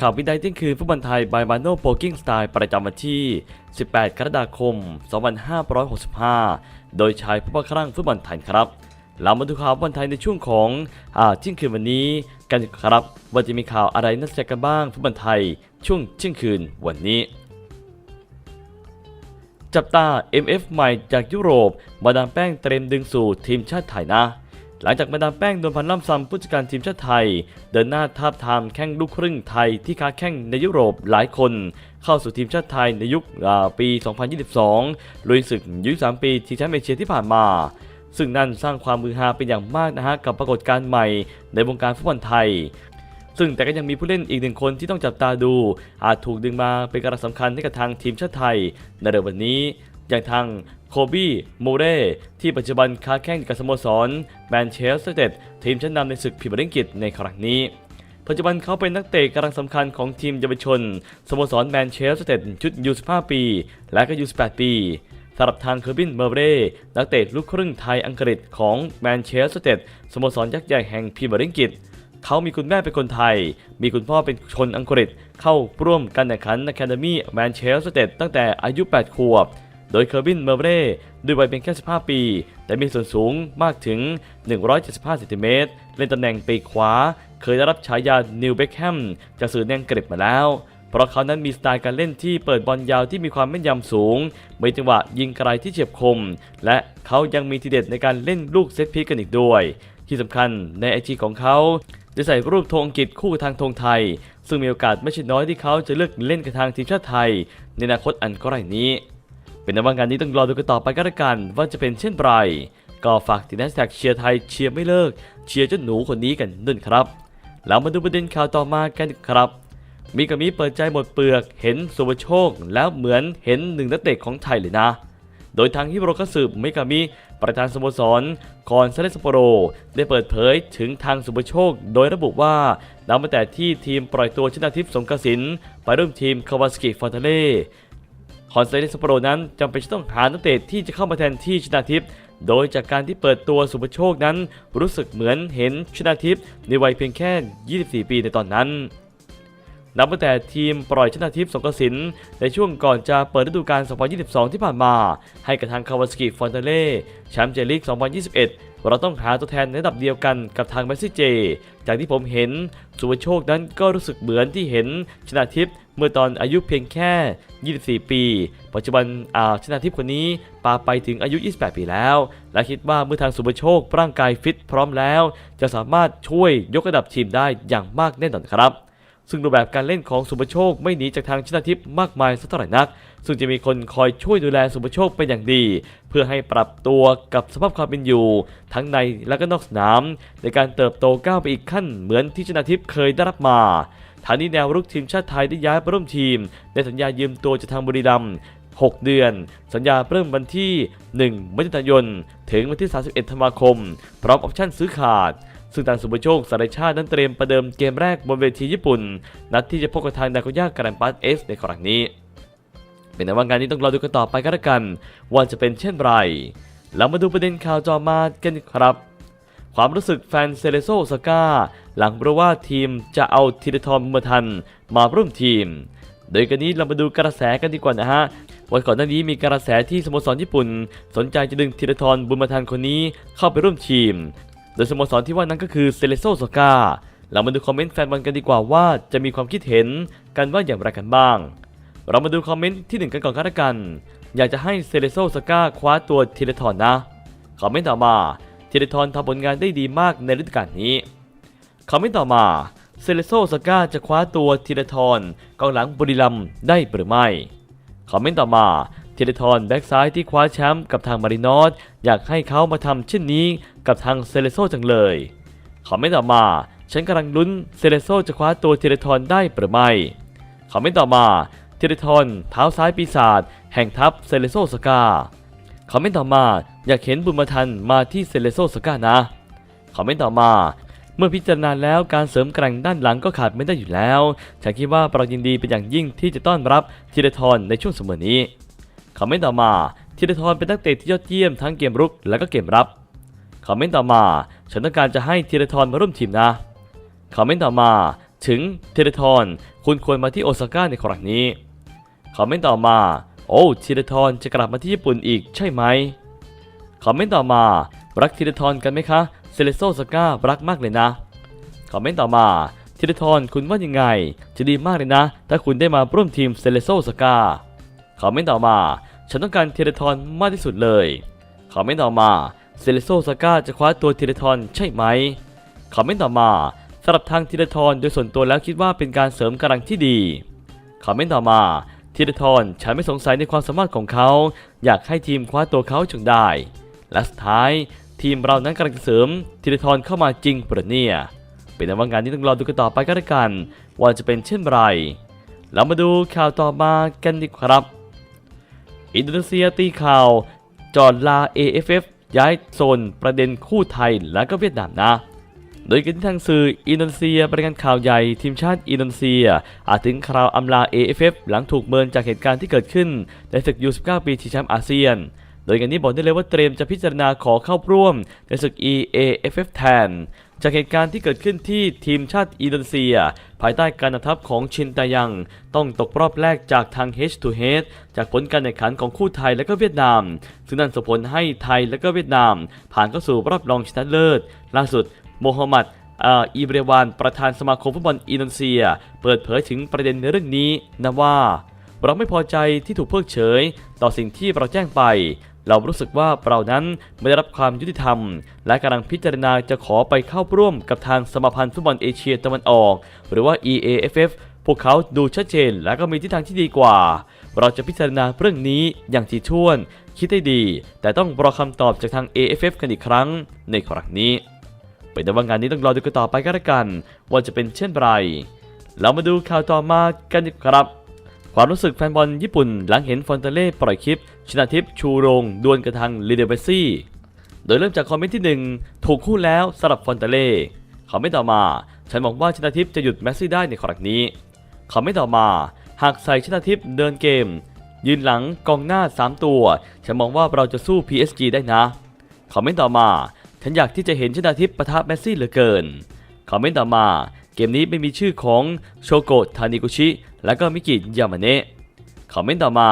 ข่าววินัยเที่ยงคืนฟุตบอลไทยบายมาโนโปกิ้งสไตล์ประจำวันที่ 18 กรกฎาคม 2565 โดยชายผู้บังคับครั่งฟุตบอลไทยครับ เรามาดูข่าวฟุตบอลไทยในช่วงของอ่าเที่ยงคืนวันนี้กันครับว่าจะมีข่าวอะไรน่าสนใจกันบ้างฟุตบอลไทย ช่วงเที่ยงคืนวันนี้ จับตา MF ใหม่จากยุโรปมาดามแป้งเตรียมดึงสู่ทีมชาติไทยนะ หลังจากมาดามแป้งโดนพันล่ำซำผู้จัดการทีมชาติไทย เดินหน้าทาบทามแข้งลูกครึ่งไทยที่ค้าแข้งในยุโรปหลายคน เข้าสู่ทีมชาติไทยในยุคปี 2022 ลุยศึกยุค3ปีที่แชมป์เอเชียที่ผ่านมา ซึ่งนั่นสร้างความมือฮาเป็นอย่างมากนะฮะกับปรากฏการณ์ใหม่ในวงการฟุตบอลไทยซึ่งแต่ก็ยังมีผู้เล่นอีกหนึ่งคนที่ต้องจับตาดู อาจถูกดึงมาเป็นกำลังสำคัญให้กับทางทีมชาติไทย ในเร็ววันนี้ อย่างทาง โคบี้โมเร่ที่ปัจจุบันค้าแข่งกับสโมสรแมนเชสเตอร์เต็ดทีมชั้นนำในศึกพรีเมียร์ลีกอังกฤษในครั้งนี้ ปัจจุบันเขาเป็นนักเตะกำลังสำคัญของทีมเยาวชนสโมสรแมนเชสเตอร์เต็ดชุด U15 ปี และก็ U18 ปีสำหรับทางเคอร์บินเมอร์เร่นักเตะลูกครึ่งไทยอังกฤษของแมนเชสเตอร์เต็ดสโมสรยักษ์ใหญ่แห่งพรีเมียร์ลีกอังกฤษเขามีคุณแม่เป็นคนไทย มีคุณพ่อเป็นชนอังกฤษ เข้าร่วมการแข่งขันในแคนามีแมนเชสเตอร์เต็ดตั้งแต่อายุ 8 ขวบ โดยเคอร์บินเมอร์เร่ด้วยวัยเพียงแค่ 15 ปี แต่มีส่วนสูงมากถึง 175เซนติเมตรเล่นตำแหน่งปีกขวา เคยได้รับฉายานิวเบคแฮมจากสื่อแนงกฤษมาแล้ว เพราะเขานั้นมีสไตล์การเล่นที่เปิดบอลยาวที่มีความแม่นยำสูง มีจังหวะยิงไกลที่เฉียบคม และเขายังมีทีเด็ดในการเล่นลูกเซตพีกันอีกด้วย ที่สำคัญในไอจีของเขาได้ใส่รูปธงอังกฤษคู่กับทางธงไทย ซึ่งมีโอกาสไม่ใช่น้อยที่เขาจะเลือกเล่นกับทางทีมชาติไทย ในอนาคตอันใกล้นี้ เป็นในว่างานนี้ต้องรอดูกันต่อไปก็แล้วกัน ว่าจะเป็นเช่นไรก็ฝากติดแฮชแท็กเชียร์ไทยเชียร์ไม่เลิกเชียร์เจ้าหนูคนนี้กันด้วยครับ แล้วมาดูประเด็นข่าวต่อมากันครับ มีกามีเปิดใจหมดเปลือก เห็นสุวโชค แล้วเหมือนเห็นหนึ่งนักเตะของไทยเลยนะ โดยทางฮิโรคัตสึมิกามิประธานสโมสรคอนเซเลสโปโร ได้เปิดเผยถึงทางสุภโชค โดยระบุว่านับตั้งแต่ที่ทีมปล่อยตัวชนาทิพย์สงกระสินไปร่วมทีมคาวาสกิฟอนเทเล่ คอนเซเลสโปโรนั้นจำเป็นจะต้องหานักเตะที่จะเข้ามาแทนที่ชนาทิพย์โดยจากการที่เปิดตัวสุภโชคนั้น รู้สึกเหมือนเห็นชนาทิพย์ในวัยเพียงแค่ 24 ปีในตอนนั้นนับตั้งแต่ทีมปล่อยชนะทิพย์สงกสินในช่วงก่อนจะเปิดฤดูกาล 2022 ที่ผ่านมา ให้กับทางคาวาสกิฟอนเตเล่แชมป์เจลีก2021 เราต้องหาตัวแทนในระดับเดียวกันกับทางแมสซี่เจ จากที่ผมเห็น สุวโชคนั้นก็รู้สึกเหมือนที่เห็นชนะทิพย์ เมื่อตอนอายุเพียงแค่ 24 ปี ปัจจุบันอ่าชนะทิพย์คนนี้ปาไปถึงอายุ 28 ปีแล้ว และคิดว่าเมื่อทางสุวโชคร่างกายฟิตพร้อมแล้ว จะสามารถช่วยยกระดับทีมได้อย่างมากแน่นอนครับซึ่งรูปแบบการเล่นของสุภโชคไม่หนีจากทางชนะทิพย์มากมายสักเท่าไหร่นัก ซึ่งจะมีคนคอยช่วยดูแลสุภโชคเป็นอย่างดี เพื่อให้ปรับตัวกับสภาพความเป็นอยู่ ทั้งในและก็นอกสนาม ในการเติบโตก้าวไปอีกขั้นเหมือนที่ชนะทิพย์เคยได้รับมา ทานีแนวรุกทีมชาติไทยได้ย้ายไปร่วมทีม ในสัญญายืมตัวจากทางบุรีรัมย์6 เดือน สัญญาเริ่มวันที่ 1 มิถุนายน ถึงวันที่ 31 ธันวาคม พร้อมออปชั่นซื้อขาด ซึ่งทางสุภโชคสารชาตินั้นเตรียมประเดิมเกมแรกบนเวทีญี่ปุ่น นัดที่จะพบกับทางนาโกย่าการันปัสเอสในครั้งนี้ เป็นในว่างานนี้ต้องรอดูกันต่อไปก็แล้วกัน ว่าจะเป็นเช่นไรแล้วมาดูประเด็นข่าวจอมากันครับ ความรู้สึกแฟนเซเลโซโอซาก้า หลังรู้ว่าทีมจะเอาธีรทรบุญมาทันมาร่วมทีม โดยกันนี้เรามาดูกระแสกันดีกว่านะฮะวันก่อนหน้านี้มีกระแสที่สโมสรญี่ปุ่น สนใจจะดึงธีรทรบุญมาทันคนนี้เข้าไปร่วมทีม โดยสโมสรที่ว่านั้นก็คือเซเลโซโซกาเรามาดูคอมเมนต์แฟนบอลกันดีกว่าว่าจะมีความคิดเห็นกันว่าอย่างไรกันบ้าง เรามาดูคอมเมนต์ที่หนึ่งกันก่อนก็แล้วกัน อยากจะให้เซเลโซโซกาคว้าตัวธีรทรนะ คอมเมนต์ต่อมาธีรทรทำผลงานได้ดีมากในฤดูกาลนี้ คอมเมนต์ต่อมาเซเลโซสก้าจะคว้าตัวธีรทรกองหลังบุรีรัมได้หรือไม่คอมเมนต์ต่อมาธีรทรแบ็กซ้ายที่คว้าแชมป์กับทางมารินอสอยากให้เขามาทำเช่นนี้กับทางเซเลโซจังเลยคอมเมนต์ต่อมาฉันกำลังลุ้นเซเลโซจะคว้าตัวธีรทรได้หรือไม่คอมเมนต์ต่อมาธีรทรเท้าซ้ายปีศาจแห่งทัพเซเลโซสกาคอมเมนต์ต่อมาอยากเห็นบุญมาทันมาที่เซเลโซสก้านะคอมเมนต์ต่อมา เมื่อพิจารณาแล้วการเสริมแกร่งด้านหลังก็ขาดไม่ได้อยู่แล้ว ฉันคิดว่าเรายินดีเป็นอย่างยิ่งที่จะต้อนรับธีรทรในช่วงเสมอนี้คอมเมนต์ต่อมาธีรทรเป็นนักเตะที่ยอดเยี่ยมทั้งเกมรุกและก็เกมรับคอมเมนต์ต่อมา ฉันต้องการจะให้ธีรทรมาร่วมทีมนะคอมเมนต์ต่อมา ถึงธีรทรคุณควรมาที่โอซาก้าในครั้งนี้คอมเมนต์ต่อมา โอ้ธีรทรจะกลับมาที่ญี่ปุ่นอีกใช่ไหมคอมเมนต์ต่อมา รักธีรทรกันไหมคะ เซเลโซสก้ารักมากเลยนะ คอมเมนต์ต่อมาธีรทรคุณว่ายังไง จะดีมากเลยนะ ถ้าคุณได้มาร่วมทีมเซเลโซสก้าคอมเมนต์ต่อมา ฉันต้องการธีรทรมากที่สุดเลย คอมเมนต์ต่อมาเซเลโซสก้าจะคว้าตัวธีรทรใช่ไหม คอมเมนต์ต่อมาสำหรับทางธีรทรโดยส่วนตัวแล้วคิดว่าเป็นการเสริมกำลังที่ดี คอมเมนต์ต่อมาธีรทรฉันไม่สงสัยในความสามารถของเขา อยากให้ทีมคว้าตัวเขาจงได้ และสุดท้าย ทีมเรานั้นกำลังจะเสริมธีรทรเข้ามาจริงปะเนี่ยเป็นแต่ว่างานนี้ต้องรอดูกันต่อไปก็แล้วกัน ว่าจะเป็นเช่นไร เรามาดูข่าวต่อมากันดีครับ อินโดนีเซียตีข่าวจอดลา AFF ย้ายโซนประเด็นคู่ไทยและก็เวียดนามนะ โดยกันที่ทางสื่ออินโดนีเซียรายงานข่าวใหญ่ทีมชาติอินโดนีเซีย อาจถึงคราวอำลา AFF หลังถูกเมินจากเหตุการณ์ที่เกิดขึ้นในศึกยู19ปีชิงแชมป์อาเซียน ดยกันนี้บอกได้เลยว่าเตรียมจะพิจารณาขอเข้าร่วมในศึก EAFF แทนจากเหตุการณ์ที่เกิดขึ้นที่ทีมชาติอินโดนีเซีย ภายใต้การนำทัพของชินตายัง ต้องตกรอบแรกจากทาง H to H จากผลการแข่งขันของคู่ไทยและก็เวียดนาม ซึ่งนั่นส่งผลให้ไทยและก็เวียดนาม ผ่านเข้าสู่รอบรองชนะเลิศ ล่าสุดโมฮัมหมัดอาอิบเรวานประธานสมาคมฟุตบอลอินโดนีเซีย เปิดเผยถึงประเด็นในเรื่องนี้นะว่าเราไม่พอใจที่ถูกเพิกเฉย ต่อสิ่งที่เราแจ้งไป เรารู้สึกว่าเรานั้นไม่ได้รับความยุติธรรม และกำลังพิจารณาจะขอไปเข้าร่วมกับทางสมาพันธ์ฟุตบอลเอเชียตะวันออก หรือว่า EAFF พวกเขาดูชัดเจนและก็มีทิศทางที่ดีกว่า เราจะพิจารณาเรื่องนี้อย่างถี่ถ้วน คิดได้ดี แต่ต้องรอคำตอบจากทาง AFF กันอีกครั้งในครั้งนี้เป็นแต่ว่างานนี้ต้องรอดูกันต่อไปก็แล้วกัน ว่าจะเป็นเช่นไร เรามาดูข่าวต่อมากันดีกครับ ความรู้สึกแฟนบอลญี่ปุ่นหลังเห็นฟอนเตเล่ปล่อยคลิป ชนะทิพย์ชูโรงดวลกับทางลีเดเบซี่ โดยเริ่มจากคอมเมนต์ที่ 1 ถูกคู่แล้วสำหรับฟอนเตเล่คอมเมนต์ต่อมา ฉันมองว่าชนะทิพย์จะหยุดแมสซี่ได้ในครั้งนี้คอมเมนต์ต่อมา หากใส่ชนะทิพย์เดินเกม ยืนหลังกองหน้า 3 ตัว ฉันมองว่าเราจะสู้ PSG ได้นะคอมเมนต์ต่อมา ฉันอยากที่จะเห็นชนาทิพย์ปะทะแมสซี่เหลือเกินคอมเมนต์ต่อมา กมนี้ไม่มีชื่อของโชโกะทานิกุชิ และก็มิกิยามาเนะคอมเมนต์ต่อมา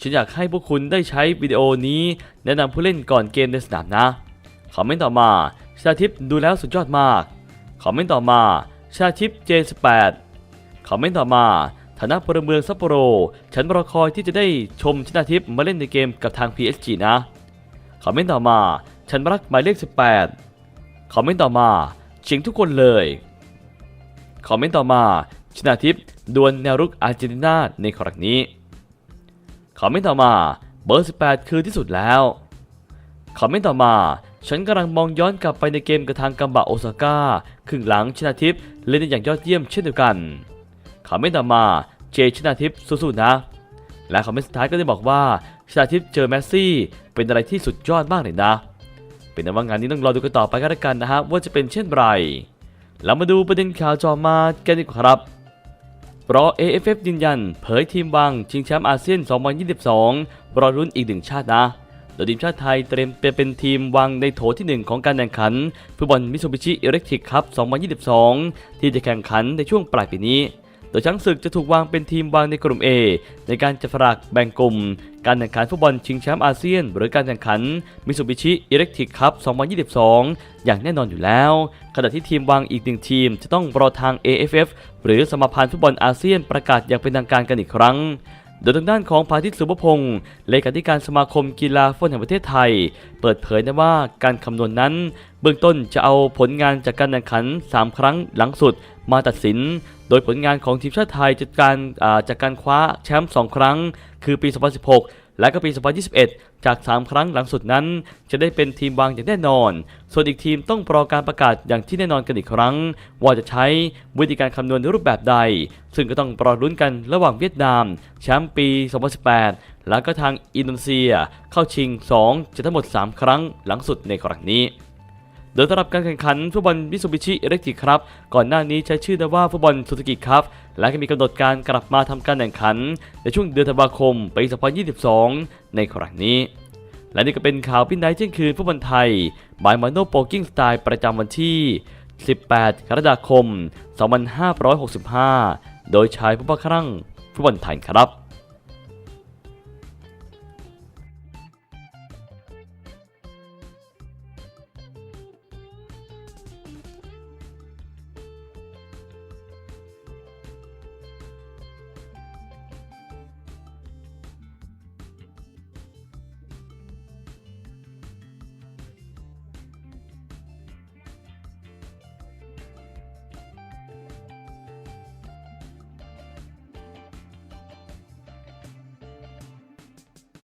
ฉันอยากให้พวกคุณได้ใช้วิดีโอนี้แนะนำผู้เล่นก่อนเกมในสนามนะ คอมเมนต์ต่อมา ชาทิพย์ดูแล้วสุดยอดมาก คอมเมนต์ต่อมา ชาทิพย์เจน18 คอมเมนต์ต่อมาฐานะพลเมืองซัปโปโร ฉันรอคอยที่จะได้ชมชนาทิพย์มาเล่นในเกมกับทาง PSG นะ คอมเมนต์ต่อมา ฉันรักหมายเลข 18 คอมเมนต์ต่อมาเชียงทุกคนเลย คอมเมนต์ต่อมาชนาทิพย์ดวลแนวรุกอาร์เจนตินาในครั้งนี้ คอมเมนต์ต่อมาเบอร์ 18 คือที่สุดแล้ว คอมเมนต์ต่อมา ฉันกำลังมองย้อนกลับไปในเกมกับทางกัมบะโอซาก้าครึ่งหลังชนาทิพย์เล่นได้อย่างยอดเยี่ยมเช่นเดียวกัน คอมเมนต์ต่อมาเจชนาทิพย์สู้ๆนะ และคอมเมนต์สุดท้ายก็ได้บอกว่าชนาทิพย์เจอแมสซี่ เป็นอะไรที่สุดยอดมากเลยนะ เป็นแต่ว่างานนี้ต้องรอดูกันต่อไปก็แล้วกันนะฮะว่าจะเป็นเช่นไร เรามาดูประเด็นข่าวจอมากันดีกว่าครับเพราะ AFF ยืนยัน เผยทีมวางชิงแชมป์อาเซียน 2022 รอรุ่นอีกหนึ่งชาตินะโดยทีมชาติไทยเตรียมเป็นทีมวางในโถที่ 1 ของการแข่งขันฟุตบอลมิ t ซูบิชิอิเล็กทริกคัพ2022 ที่จะแข่งขันในช่วงปลายปีนี้ โดยช้างศึกจะถูกวางเป็นทีมวางในกลุ่ม A ในการจับสลากแบ่งกลุ่ม การแข่งขันฟุตบอลชิงแชมป์อาเซียน หรือการแข่งขันมิ t ซูบิชิอิเล็กทริกคัพ 2022 อย่างแน่นอนอยู่แล้ว ขณะที่ทีมวางอีกหนึ่งทีม จะต้องรอทาง AFF หรือสมาพันธ์ฟุตบอลอาเซียนประกาศอย่างเป็นทางการกันอีกครั้ง โดยทางด้านของพาทิตสุภพงศ์เลขาธิการสมาคมกีฬาฟุตบอลแห่งประเทศไทย เปิดเผยนะว่าการคำนวณนั้น เบื้องต้นจะเอาผลงานจากการแข่งขัน 3 ครั้งหลังสุดมาตัดสิน โดยผลงานของทีมชาติไทยจากการจากการคว้าแชมป์2ครั้ง คือปี 2016 และก็ปี 2021 จาก 3 ครั้งหลังสุดนั้น จะได้เป็นทีมวางอย่างแน่นอน ส่วนอีกทีมต้องรอการประกาศอย่างที่แน่นอนกันอีกครั้ง ว่าจะใช้วิธีการคำนวณในรูปแบบใด ซึ่งก็ต้องรอลุ้นกันระหว่างเวียดนามแชมป์ปี 2018 แล้วก็ทางอินโดนีเซีย เข้าชิง 2 จะทั้งหมด 3 ครั้งหลังสุดในครั้งนี้ โดยสำหรับการแข่งขันฟุตบอลมิซูบิชิเอเล็กทริกครับ ก่อนหน้านี้ใช้ชื่อว่าฟุตบอลซูซูกิครับ และก็มีกำหนดการกลับมาทำการแข่งขัน ในช่วงเดือนธันวาคมปี 2022 ในครั้งนี้ และนี่ก็เป็นข่าวพินไนเที่ยงคืนฟุตบอลไทย บายมาโนโปกิ้งสไตล์ประจำวันที่ 18 กรกฎาคม 2565 โดยชายผู้บ้าคลั่งฟุตบอลไทยครับ